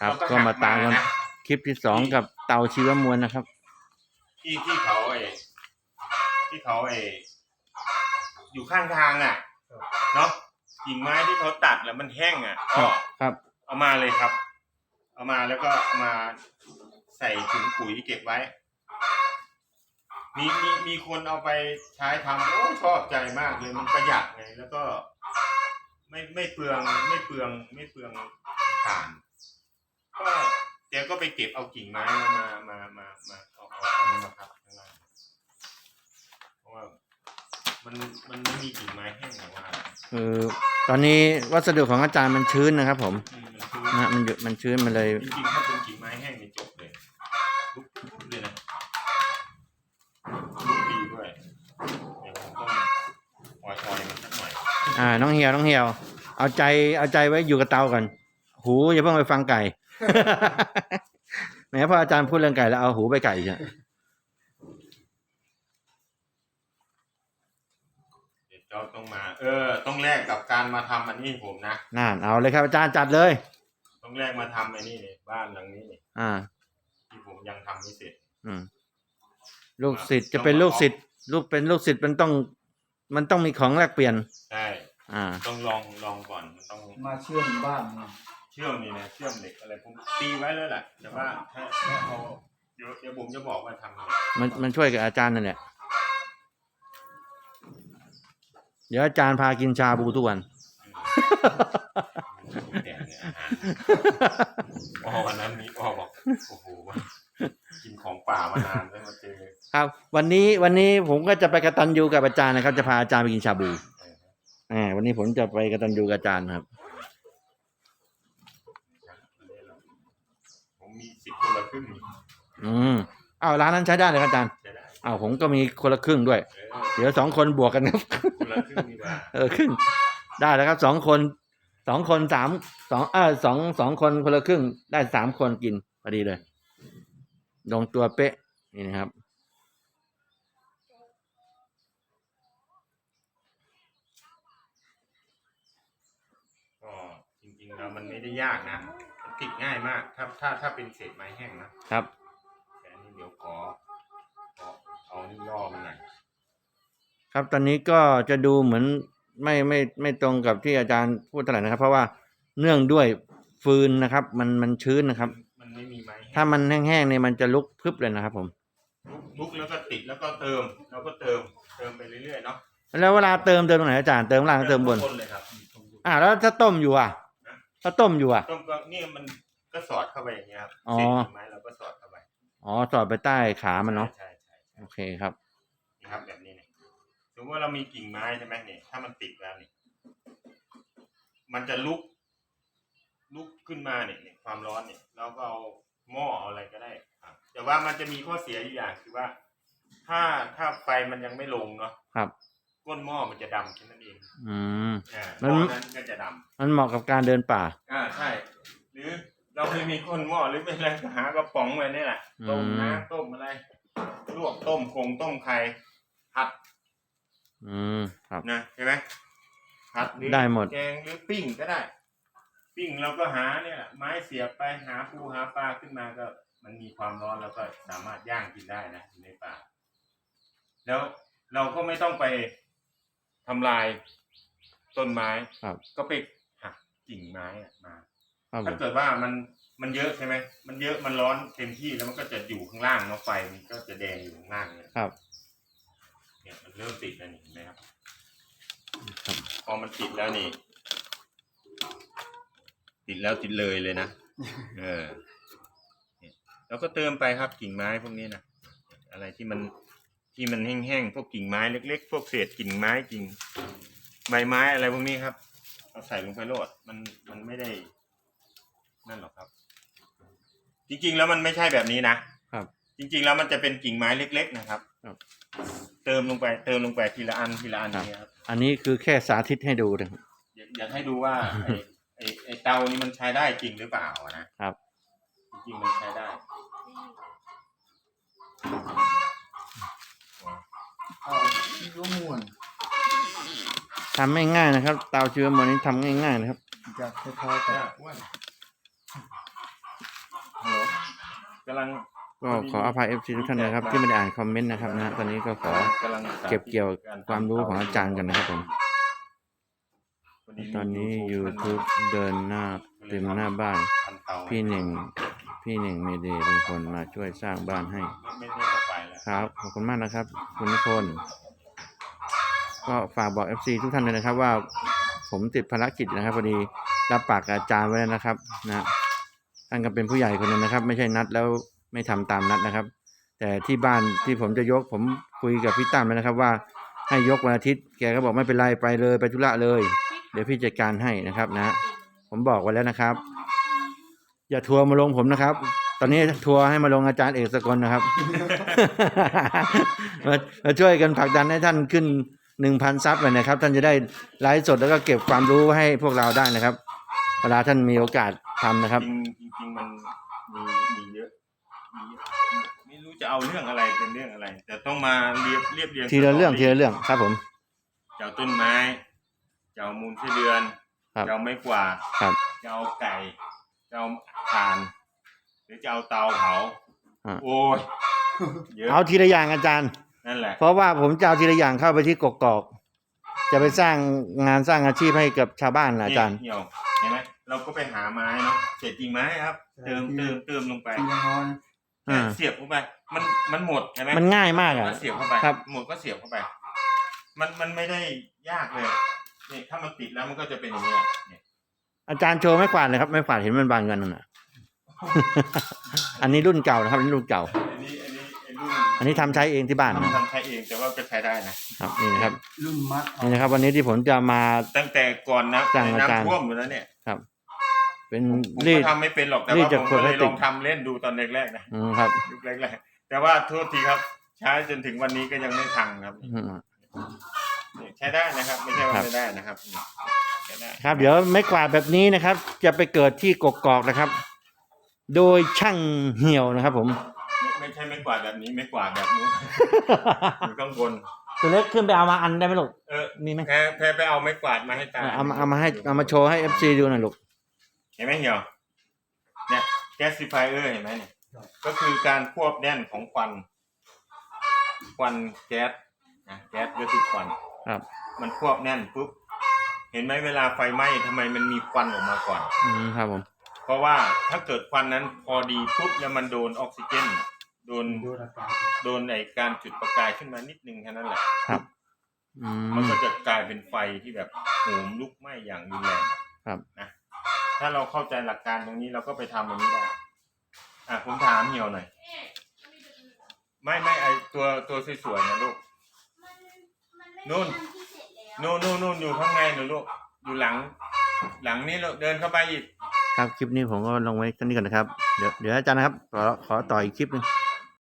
ครับเรก็มาตามกันหันะคลิปที่สองกับเตาชีวมวลนะครับ ที่ที่เขาไอ้ที่เขาไอ้อยู่ข้างทางอะเนาะกิ่งไม้ที่เขาตัดแล้วมันแห้งอะครัก็บครับ เอามาเลยครับ เอามาแล้วก็เอามาใส่ถุงปุ๋ยเก็บไว้ มีมีมีคนเอาไปใช้ทำโอ้ชอบใจมากเลยมันประหยัดไงแล้วก็ ไม่ไม่เปลืองไม่เปลืองไม่เปลืองถ่าน ก็แกก็ไปเก็บเอากิ่งไม้มามามามามาเอาเอาเอานี่มาพับข้างล่างเพราะว่ามันมันไม่มีกิ่งไม้แห้งหรอกว่าคือตอนนี้วัสดุของอาจารย์มันชื้นนะครับผมอืมมันคือนะฮะมันอยู่มันชื้นมันเลยจริงๆถ้าเป็นกิ่งไม้แห้งนี่จบเลยลุกเลยนะลุกดีด้วยเดี๋ยวผมต้องออยๆมันสักหน่อย อ่าน้องเหี่ยวน้องเหี่ยว เอาใจเอาใจไว้อยู่กับเตาก่อน หูอย่าเพิ่งไปฟังไก่ แหมพออาจารย์พูดเรื่องไก่แล้วเอาหูไปไก่ใช่เดี๋ยวเราต้องมา เออ ต้องแลกกับการมาทำอันนี้ผมนะ นั่นเอาเลยครับอาจารย์จัดเลย ต้องแลกมาทำอันนี้นี่บ้านหลังนี้นี่อ่า ที่ผมยังทำไม่เสร็จ อืม ลูกศิษย์จะเป็นลูกศิษย์ลูกเป็นลูกศิษย์มันต้อง มันต้องมีของแลกเปลี่ยน ใช่ อ่า ต้องลองลองก่อนมันต้องมาเชื่อมบ้านมาเชื่อมนี่นะเชื่อมเหล็กอะไรผมตีไว้แล้วแหละแต่ว่าถ้าถ้าเอาเดี๋ยวเดี๋ยวผมจะบอกว่าทำยังไงมันมันช่วยกับอาจารย์นั่นแหละเดี๋ยวอาจารย์พากินชาบูทุกวันแดงเนี่ยอาหารพ่อวันนั้นมีพ่อบอกโอ้โหกินของป่ามานานแล้วมาเจอครับ วันนี้วันนี้ผมก็จะไปกระตันยูกับอาจารย์นะครับ จะพาอาจารย์ไปกินชาบูเออ อ่าวันนี้ผมจะไปกระตันยูกับอาจารย์ครับ ผมมีสิทธิ์คน ละครึ่งนี่อืมอ้าวร้านนั้นใช้ได้เลยครับอาจารย์ใช่ได้อ้าวผมก็มีคนละครึ่งด้วย เออเดี๋ยวสองคนบวกกันครับ คนละครึ่งดีกว่า เออครึ่งได้แล้วครับสองคนสองคนสามสองเออสองสองคนคนละครึ่งได้สามคนกินพอดีเลย ลงตัวเป๊ะนี่นะครับ ก็จริงๆแล้วมันไม่ได้ยากนะมัน ติดง่ายมาก ถ้าถ้าถ้าเป็นเศษไม้แห้งนะครับ แต่อันนี้เดี๋ยวขอขอเอานี่ย่อมันหน่อยครับตอนนี้ก็จะดูเหมือนไม่ไม่ไม่ตรงกับที่อาจารย์พูดเท่าไหร่นะครับ เพราะว่าเนื่องด้วยฟืนนะครับ มันมันชื้นนะครับ มันไม่มีไม้แห้งถ้ามันแห้งๆเนี่ยมันจะลุกพรึบเลยนะครับ ผม ลุกลุกแล้วก็ติดแล้วก็เติมแล้วก็เติมเติมไปเรื่อยๆเนาะแล้วเวลาเติมเติมตรงไหนอาจารย์เติมล่างหรือเติมบนต้นเลยครับ อ่าแล้วถ้าต้มอยู่อะ ถ้าต้มอยู่อะ ต้มก็นี่มันก็สอดเข้าไปอย่างเงี้ยครับอ๋อ เศษกิ่งไม้เราก็สอดเข้าไปอ๋อสอดไปใต้ขามันเนาะใช่ใช่ใช่โอเคครับนี่ครับแบบนี้เนี่ยสมมติว่าเรามีกิ่งไม้ใช่ไหมเนี่ยถ้ามันติดแล้วนี่มันจะลุก ลุกขึ้นมาเนี่ยเนี่ยความร้อนเนี่ยเราก็เอาหม้อเอาอะไรก็ได้ครับแต่ว่ามันจะมีข้อเสียอยู่อย่างคือว่า ถ้าถ้าไฟมันยังไม่ลงเนาะครับ ก้นหม้อมันจะดำแค่นั้นเองอืม อ่าหมันม้อนั้นก็จะดำมันเหมาะกับการเดินป่าอ่าใช่ หรือเราไม่มีก้นหม้อหรือเป็นอะไรก็หากระป๋องไว้นี่แหละต้มอืม น้ำต้มอะไรลวกต้มคงต้มไข่ผัดอืมครับ นะใช่ไหมผัดหรือได้หมด แกงหรือปิ้งก็ได้ ปิ้งเราก็หาเนี่ยไม้เสียบไปหาปูหาปลาขึ้นมาก็ มันมีความร้อนแล้วก็สามารถย่างกินได้นะอยู่ในป่าแล้วเราก็ไม่ต้องไป ทำลายต้นไม้ครับ ก็ไปหักกิ่งไม้อะมา ครับผถ้าม เกิดว่ามันมันเยอะใช่ไหมมันเยอะมันร้อนเต็มที่แล้วมันก็จะอยู่ข้างล่างเนาะไฟมันก็จะแดงอยู่ข้างล่างเนี่ยครับ เนี่ยมันเริ่มติดแล้วนี่เห็นไหมครับครับพอมันติดแล้วนี่ ติดแล้วติดเลยเลยนะเออเนี่ยแล้วก็เติมไปครับกิ่งไม้พวกนี้นะอะไรที่มัน ที่มันแห้งๆพวกกิ่งไม้เล็ก ๆ พวกเศษกิ่งไม้กิ่งใบไม้อะไรพวกนี้ครับเอาใส่ลงไปโลดมันมันไม่ได้นั่นหรอกครับ จริง ๆ แล้วมันไม่ใช่แบบนี้นะครับ จริง ๆ แล้วมันจะเป็นกิ่งไม้เล็ก ๆ นะครับ ครับ เติมลงไปเติมลงไปทีละอันทีละอันอย่างเงี้ยครับ อันนี้คือแค่สาธิตให้ดูนะครับ อยากอยากให้ดูว่าไอ้ไอ้ไอ้เตานี่มันใช้ได้จริงหรือเปล่าอะนะครับ จริงๆมันใช้ได้ เอาที่ก็ม่วนทำง่ายๆนะครับ เตาเชื้อมวลนี้ทำง่ายๆนะครับจากคล้ายๆกับอ้วนกำลังก็ขออภัยเอฟซีทุกท่านนะครับ ที่ไม่ได้อ่านคอมเมนต์นะครับนะตอนนี้ก็ขอกำลังเก็บเกี่ยวความรู้ของอาจารย์กันนะครับผมพดีตอนนี้มี YouTube เดินหน้าเต็มหน้าบ้านพันเตาพี่หนึ่งพี่หนึ่งเมเดย์ลุงพลมาช่วยสร้างบ้านให้ ครับ ขอบคุณมากนะครับ คุณนิพนธ์ก็ฝากบอก FC ทุกท่านเลยนะครับ ว่าผมติดภารกิจนะครับพอดีรับปากอาจารย์ไว้แล้วนะครับนะท่านก็เป็นผู้ใหญ่คนนึงนะครับ ไม่ใช่นัดแล้วไม่ทำตามนัดนะครับ แต่ที่บ้านที่ผมจะยกผมคุยกับพี่ตั้มแล้วนะครับ ว่าให้ยกวันอาทิตย์แกก็บอกไม่เป็นไรไปเลยไปธุระเลย เดี๋ยวพี่จัดการให้นะครับนะ ผมบอกไว้แล้วนะครับ อย่าทัวร์มาลงผมนะครับ ตอนนี้ทัวร์ให้มาลงอาจารย์เอกสกลนะครับ มามาช่วยกันผลักดันให้ท่านขึ้นหนึ่งพันซับเลยนะครับ ท่านจะได้ไลฟ์สดแล้วก็เก็บความรู้ไว้ให้พวกเราได้นะครับ เวลาท่านมีโอกาสทำนะครับ จริงจริงๆมันมีมีเยอะมีเยอะไม่รู้จะเอาเรื่องอะไรเป็นเรื่องอะไร แต่ต้องมาเรียบเรียบเรียงทีละเรื่องสตทีละเรื่องครับผมจะเอาต้นไม้จะเอามูลไส้เดือนครับจะเอาไม้กวาดครับจะเอาไก่จะเอาถ่าน หรือจะเอาเตาเผาอะโอ้ย เยอะเอาทีละอย่างอาจารย์ นั่นแหละ เพราะว่าผมจะเอาทีละอย่างเข้าไปที่กกอก จะไปสร้างงานสร้างอาชีพให้กับชาวบ้านนะอาจารย์เหี่ยวเห็นไหมเราก็ไปหาไม้เนาะเศษกิ่งไม้ครับ เติมเติมเติมลงไป ทีละน้อยอ่า เสียบเข้าไป มันมันหมดใช่ไหมมันง่ายมากอะ ก็เสียบเข้าไปครับ หมดก็เสียบเข้าไป มันมันไม่ได้ยากเลยนี่ถ้ามันติดแล้วมันก็จะเป็นอย่างนี้ยเนี่ยอาจารย์โชว์ไม่ขวาดเลยครับไม่ขวาดเห็นมันบานกันนั่นน่ะ อันนี้รุ่นเก่านะครับอันนี้รุ่นเก่า อันนี้อันนี้ไอ้ รุ่นอันนี้ทำใช้เองที่บ้านนะทำใช้เองแต่ว่าก็ใช้ได้นะครับนี่นะครับรุ่นมัดเอานี่นะครับ วันนี้ที่ผมจะมา ตั้งแต่ก่อนนะจ้างอาจารย์ น้ำท่วมอยู่แล้วเนี่ยเป็นผมรีก็ด ทำไม่เป็นหรอกแต่รีดว่าจากผมก็เลยพลาสติลก องทำเล่นดูตอนแรกๆนะอืมครับยุคแรกๆแต่ว่าโทษทีครับ ใช้จนถึงวันนี้ก็ยังไม่พังครับอืม นี่ใช้ได้นะครับ ไม่ใช่ว่าครับ ไม่ได้นะครับนี่ใช้ได้ครับ เดี๋ยวไม่กวาดแบบนี้นะครับ จะไปเกิดที่กกอกนะครับ โดยช่างเหี่ยวนะครับ ผม ไม่ไม่ใช่ไม่กวาดแบบนี้ไม่กวาดแบบนู้นอยู่ข้างบนตัวเล็กขึ้นไปเอามาอันได้ไหมลูก เออมีไหมแพ้แพ้ไปเอาไม้กวาดมาให้ตาเอามาเอามาให้เอามาโชว์ให้เอฟซีดูหน่อยลูก เห็นไหมเหี่ยวเนี่ยแก๊สซิฟายเออร์เห็นไหมเนี่ยก็คือการควบแน่นของควัน ควันแก๊สนะแก๊สก็คือควันครับ มันควบแน่นปุ๊บเห็นไหมเวลาไฟไหม้ทำไมมันมีควันออกมาก่อน อืมครับผม เพราะว่าถ้าเกิดควันนั้นพอดีปุ๊บแล้วมันโดนออกซิเจน โดนดูอากาศโดนไอการจุดประกายขึ้นมานิดนึงแค่นั้นแหละครับอืมันมก็จะกลายเป็นไฟที่แบบโหมลุกไหม้อย่างรุนแรงครับนะถ้าเราเข้าใจหลักการตรงนี้เราก็ไปทำตรงนี้ได้อะผมถามเหี่ยวหน่อยไม่ไม่ไอตัวตัวสวยๆนะลูกนู่นนู่นนู่นนู่นอยู่ข้างในหนูลูกอยู่หลัง หลังนี้ลูกเดินเข้าไปอีกครับคลิปนี้ผมก็ลงไว้แค่นี้ก่อนนะครับ เดี๋ยวเดี๋ยวอาจารย์นะครับ ขอขอต่ออีกคลิปหนึงค